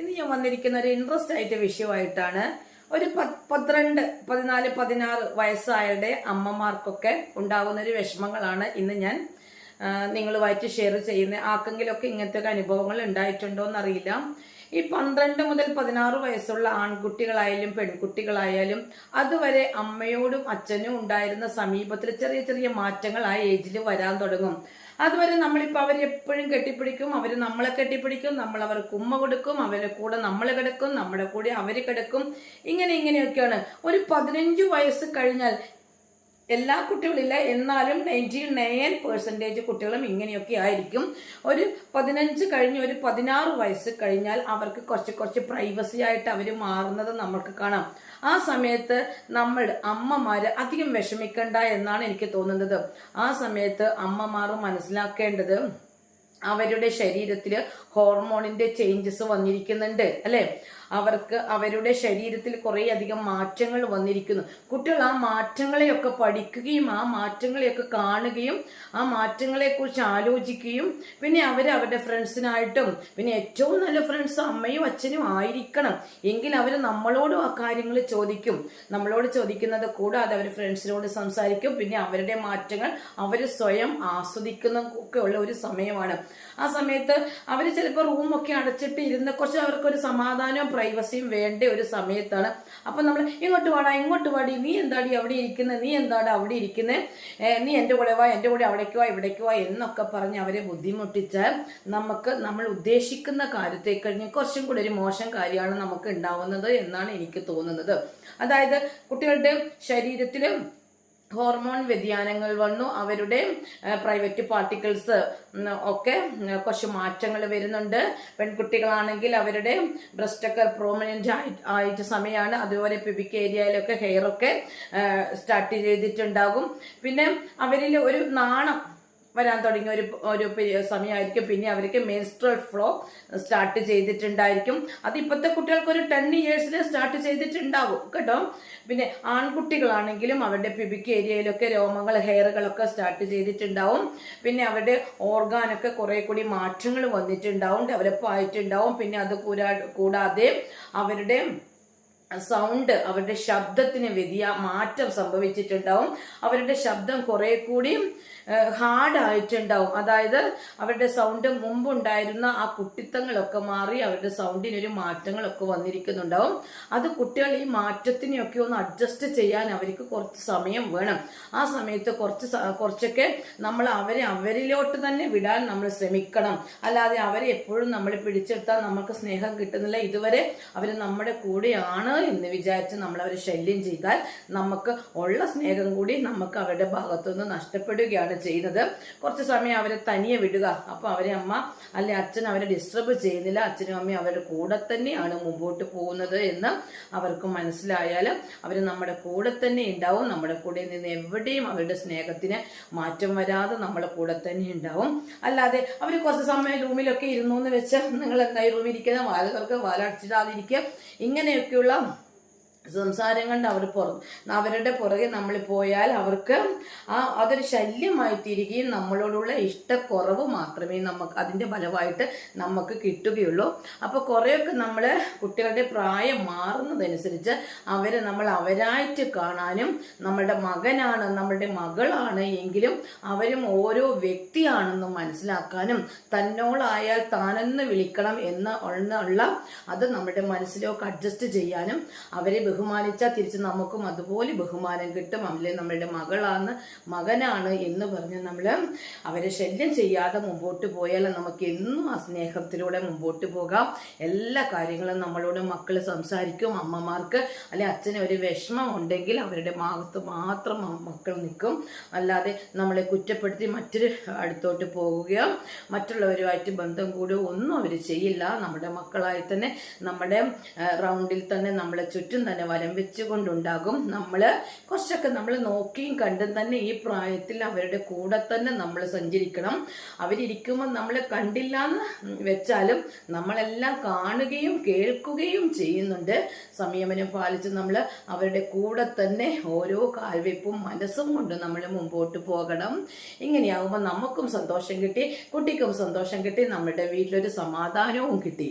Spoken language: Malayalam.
ഇന്ന് ഞാൻ വന്നിരിക്കുന്ന ഒരു ഇൻട്രസ്റ്റ് ആയിട്ട് വിഷയമായിട്ടാണ് ഒരു പന്ത്രണ്ട് പതിനാല് പതിനാറ് വയസ്സായവരുടെ അമ്മമാർക്കൊക്കെ ഉണ്ടാകുന്ന ഒരു വിഷമങ്ങളാണ് ഇന്ന് ഞാൻ നിങ്ങളുമായിട്ട് ഷെയർ ചെയ്യുന്നത്. ആർക്കെങ്കിലുമൊക്കെ ഇങ്ങനത്തെ അനുഭവങ്ങൾ ഉണ്ടായിട്ടുണ്ടോ എന്നറിയില്ല. ഈ പന്ത്രണ്ട് മുതൽ പതിനാറ് വയസ്സുള്ള ആൺകുട്ടികളായാലും പെൺകുട്ടികളായാലും അതുവരെ അമ്മയോടും അച്ഛനും ഉണ്ടായിരുന്ന സമീപത്തിൽ ചെറിയ ചെറിയ മാറ്റങ്ങൾ ആ ഏജിൽ വരാൻ തുടങ്ങും. അതുവരെ നമ്മളിപ്പോൾ അവരെപ്പോഴും കെട്ടിപ്പിടിക്കും. അവർ നമ്മളെ കെട്ടിപ്പിടിക്കും. നമ്മൾ അവർക്ക് ഉമ്മ കൊടുക്കും. അവരുടെ കൂടെ നമ്മൾ കിടക്കും. നമ്മുടെ കൂടെ അവർ കിടക്കും. ഇങ്ങനെ ഇങ്ങനെയൊക്കെയാണ്. ഒരു പതിനഞ്ച് വയസ്സ് കഴിഞ്ഞാൽ എല്ലാ കുട്ടികളില്ല. എന്നാലും നയന്റി നയൻ പെർസെന്റേജ് കുട്ടികളും ഇങ്ങനെയൊക്കെ ആയിരിക്കും. ഒരു പതിനഞ്ച് കഴിഞ്ഞ് ഒരു പതിനാറ് വയസ്സ് കഴിഞ്ഞാൽ അവർക്ക് കുറച്ച് കുറച്ച് പ്രൈവസി ആയിട്ട് അവർ മാറുന്നത് നമുക്ക് കാണാം. ആ സമയത്ത് നമ്മൾ അമ്മമാർ അധികം വിഷമിക്കണ്ട എന്നാണ് എനിക്ക് തോന്നുന്നത്. ആ സമയത്ത് അമ്മമാർ മനസ്സിലാക്കേണ്ടത് അവരുടെ ശരീരത്തിൽ ഹോർമോണിന്റെ ചേഞ്ചസ് വന്നിരിക്കുന്നുണ്ട് അല്ലെ? അവർക്ക് അവരുടെ ശരീരത്തിൽ കുറേ അധികം മാറ്റങ്ങൾ വന്നിരിക്കുന്നു. കുട്ടികൾ ആ മാറ്റങ്ങളെയൊക്കെ പഠിക്കുകയും ആ മാറ്റങ്ങളെയൊക്കെ കാണുകയും ആ മാറ്റങ്ങളെക്കുറിച്ച് ആലോചിക്കുകയും പിന്നെ അവർ അവരുടെ ഫ്രണ്ട്സിനായിട്ടും പിന്നെ ഏറ്റവും നല്ല ഫ്രണ്ട്സ് അമ്മയും അച്ഛനും ആയിരിക്കണം. എങ്കിൽ അവർ നമ്മളോടും ആ കാര്യങ്ങൾ ചോദിക്കും. നമ്മളോട് ചോദിക്കുന്നത് കൂടാതെ അവർ ഫ്രണ്ട്സിനോട് സംസാരിക്കും. പിന്നെ അവരുടെ മാറ്റങ്ങൾ അവർ സ്വയം ആസ്വദിക്കുന്ന ഒക്കെ ഉള്ള ഒരു സമയമാണ്. ആ സമയത്ത് അവർ ചിലപ്പോൾ റൂമൊക്കെ അടച്ചിട്ട് ഇരുന്ന് കുറച്ച് അവർക്കൊരു സമാധാനവും പ്രൈവസിയും വേണ്ട ഒരു സമയത്താണ്. അപ്പം നമ്മൾ ഇങ്ങോട്ട് വാടാ ഇങ്ങോട്ട് വാടി നീ എന്താടി അവിടെ ഇരിക്കുന്നത് നീ എന്താണ് അവിടെ ഇരിക്കുന്നത് നീ എന്റെ കൂടെ വാ എന്റെ കൂടെ അവിടേക്ക് വാ ഇവിടേക്ക് വാ എന്നൊക്കെ പറഞ്ഞ് അവരെ ബുദ്ധിമുട്ടിച്ചാൽ നമുക്ക് നമ്മൾ ഉദ്ദേശിക്കുന്ന കാര്യത്തെ കഴിഞ്ഞ് കുറച്ചും കൂടി ഒരു മോശം കാര്യമാണ് നമുക്ക് ഉണ്ടാവുന്നത് എന്നാണ് എനിക്ക് തോന്നുന്നത്. അതായത് കുട്ടികളുടെ ശരീരത്തിൽ ഹോർമോൺ വ്യതിയാനങ്ങൾ വന്നു. അവരുടെ പ്രൈവറ്റ് പാർട്ടിക്കിൾസ് ഒക്കെ കുറച്ച് മാറ്റങ്ങൾ വരുന്നുണ്ട്. പെൺകുട്ടികളാണെങ്കിൽ അവരുടെ ബ്രസ്റ്റൊക്കെ പ്രോമിനന്റ് ആയിട്ട് ആയിട്ട് സമയമാണ് അതുപോലെ പിബിക് ഏരിയയിലൊക്കെ ഹെയറൊക്കെ സ്റ്റാർട്ട് ചെയ്തിട്ടുണ്ടാകും. പിന്നെ അവരിൽ ഒരു നാണം വരാൻ തുടങ്ങിയ ഒരു ഒരു സമയമായിരിക്കും. പിന്നെ അവർക്ക് മെൻസ്ട്രൽ ഫ്ലോ സ്റ്റാർട്ട് ചെയ്തിട്ടുണ്ടായിരിക്കും. അത് ഇപ്പോഴത്തെ കുട്ടികൾക്ക് ഒരു ടെൻ ഇയേഴ്സിൽ സ്റ്റാർട്ട് ചെയ്തിട്ടുണ്ടാവും കേട്ടോ. പിന്നെ ആൺകുട്ടികളാണെങ്കിലും അവരുടെ പിബിക്ക് ഏരിയയിലൊക്കെ രോമങ്ങൾ ഹെയറുകളൊക്കെ സ്റ്റാർട്ട് ചെയ്തിട്ടുണ്ടാവും. പിന്നെ അവരുടെ ഓർഗാനൊക്കെ കുറെ കൂടി മാറ്റങ്ങൾ വന്നിട്ടുണ്ടാവും ഡെവലപ്പ് ആയിട്ടുണ്ടാവും. പിന്നെ അത് കൂടാതെ അവരുടെ സൗണ്ട് അവരുടെ ശബ്ദത്തിന് വ്യതിയ മാറ്റം സംഭവിച്ചിട്ടുണ്ടാവും. അവരുടെ ശബ്ദം കുറെ കൂടി ഹാർഡ് ആയിട്ടുണ്ടാവും. അതായത് അവരുടെ സൗണ്ട് മുമ്പുണ്ടായിരുന്ന ആ കുട്ടിത്തങ്ങളൊക്കെ മാറി അവരുടെ സൗണ്ടിനൊരു മാറ്റങ്ങളൊക്കെ വന്നിരിക്കുന്നുണ്ടാവും. അത് കുട്ടികൾ ഈ മാറ്റത്തിനെയൊക്കെ ഒന്ന് അഡ്ജസ്റ്റ് ചെയ്യാൻ അവർക്ക് കുറച്ച് സമയം വേണം. ആ സമയത്ത് കുറച്ച് കുറച്ചൊക്കെ നമ്മൾ അവരെ അവരിലോട്ട് തന്നെ വിടാൻ നമ്മൾ ശ്രമിക്കണം. അല്ലാതെ അവരെ എപ്പോഴും നമ്മൾ പിടിച്ചെടുത്താൽ നമുക്ക് സ്നേഹം കിട്ടുന്നില്ല. ഇതുവരെ അവർ നമ്മുടെ കൂടെയാണ് എന്ന് വിചാരിച്ച് നമ്മൾ അവരെ ശല്യം ചെയ്താൽ നമുക്ക് ഉള്ള സ്നേഹം കൂടി നമുക്ക് അവരുടെ ഭാഗത്തുനിന്ന് നഷ്ടപ്പെടുകയാണ് ചെയ്യുന്നത് കുറച്ച് സമയം അവരെ തനിയെ വിടുക. അപ്പൊ അവരെ അമ്മ അല്ലെ അച്ഛൻ അവരെ ഡിസ്റ്റർബ് ചെയ്യുന്നില്ല. അച്ഛനും അമ്മയും അവരുടെ കൂടെ തന്നെയാണ് മുമ്പോട്ട് പോകുന്നത് എന്ന് അവർക്ക് മനസ്സിലായാൽ അവർ നമ്മുടെ കൂടെ തന്നെ ഉണ്ടാവും. നമ്മുടെ കൂടെ നിന്ന് എവിടെയും അവരുടെ സ്നേഹത്തിന് മാറ്റം വരാതെ നമ്മുടെ കൂടെ തന്നെ ഉണ്ടാവും. അല്ലാതെ അവർ കുറച്ച് സമയം റൂമിലൊക്കെ ഇരുന്നു എന്ന് വെച്ചാൽ നിങ്ങൾ എന്തായി റൂമിൽ ഇരിക്കുന്ന? വാലുകൾക്ക് വാലടച്ചിടാതിരിക്കുക ഇങ്ങനെയൊക്കെയുള്ള സംസാരം കണ്ട് അവർ പുറ അവരുടെ പുറകെ നമ്മൾ പോയാൽ അവർക്ക് ആ അതൊരു ശല്യമായി തീരുകയും നമ്മളോടുള്ള ഇഷ്ടക്കുറവ് മാത്രമേ നമുക്ക് അതിന്റെ ഫലമായിട്ട് നമുക്ക് കിട്ടുകയുള്ളൂ. അപ്പോൾ കുറേയൊക്കെ നമ്മൾ കുട്ടികളുടെ പ്രായം മാറുന്നതനുസരിച്ച് അവരെ നമ്മൾ അവരായിട്ട് കാണാനും നമ്മളുടെ മകനാണ് നമ്മളുടെ മകളാണ് എങ്കിലും അവരും ഓരോ വ്യക്തിയാണെന്ന് മനസ്സിലാക്കാനും തന്നോളായാൽ താനെന്ന് വിളിക്കണം എന്ന് ഉള്ള അത് നമ്മുടെ മനസ്സിലൊക്കെ അഡ്ജസ്റ്റ് ചെയ്യാനും അവരെ ബഹുമാനിച്ചാൽ തിരിച്ച് നമുക്കും അതുപോലെ ബഹുമാനം കിട്ടും. അല്ലെ നമ്മളുടെ മകളാണ് മകനാണ് എന്ന് പറഞ്ഞ് നമ്മൾ അവരെ ശല്യം ചെയ്യാതെ മുമ്പോട്ട് പോയാൽ നമുക്ക് എന്നും ആ സ്നേഹത്തിലൂടെ മുമ്പോട്ട് പോകാം. എല്ലാ കാര്യങ്ങളും നമ്മളോട് മക്കൾ സംസാരിക്കും അമ്മമാർക്ക് അല്ലെ അച്ഛന് ഒരു വിഷമം ഉണ്ടെങ്കിൽ അവരുടെ ഭാഗത്ത് മാത്രം മക്കൾ നിൽക്കും. അല്ലാതെ നമ്മളെ കുറ്റപ്പെടുത്തി മറ്റൊരു അടുത്തോട്ട് പോവുകയോ മറ്റുള്ളവരുമായിട്ട് ബന്ധം കൂടുകയോ ഒന്നും അവർ ചെയ്യില്ല. നമ്മുടെ മക്കളായി തന്നെ നമ്മുടെ റൗണ്ടിൽ തന്നെ നമ്മളെ ചുറ്റും തന്നെ വലം വെച്ചുകൊണ്ടുണ്ടാകും. നമ്മൾ കുറച്ചൊക്കെ നമ്മൾ നോക്കിയും കണ്ടും തന്നെ ഈ പ്രായത്തിൽ അവരുടെ കൂടെ തന്നെ നമ്മൾ സഞ്ചരിക്കണം. അവരിയ്ക്കുമ്പോൾ നമ്മൾ കണ്ടില്ല എന്ന് വെച്ചാലും നമ്മളെല്ലാം കാണുകയും കേൾക്കുകയും ചെയ്യുന്നുണ്ട്. സംയമനം പാലിച്ച് നമ്മൾ അവരുടെ കൂടെ തന്നെ ഓരോ കാൽവെപ്പും മനസ്സും കൊണ്ട് നമ്മൾ മുമ്പോട്ട് പോകണം. ഇങ്ങനെയാകുമ്പോൾ നമുക്കും സന്തോഷം കിട്ടി കുട്ടിക്കും സന്തോഷം കിട്ടി നമ്മുടെ വീട്ടിലൊരു സമാധാനവും കിട്ടി.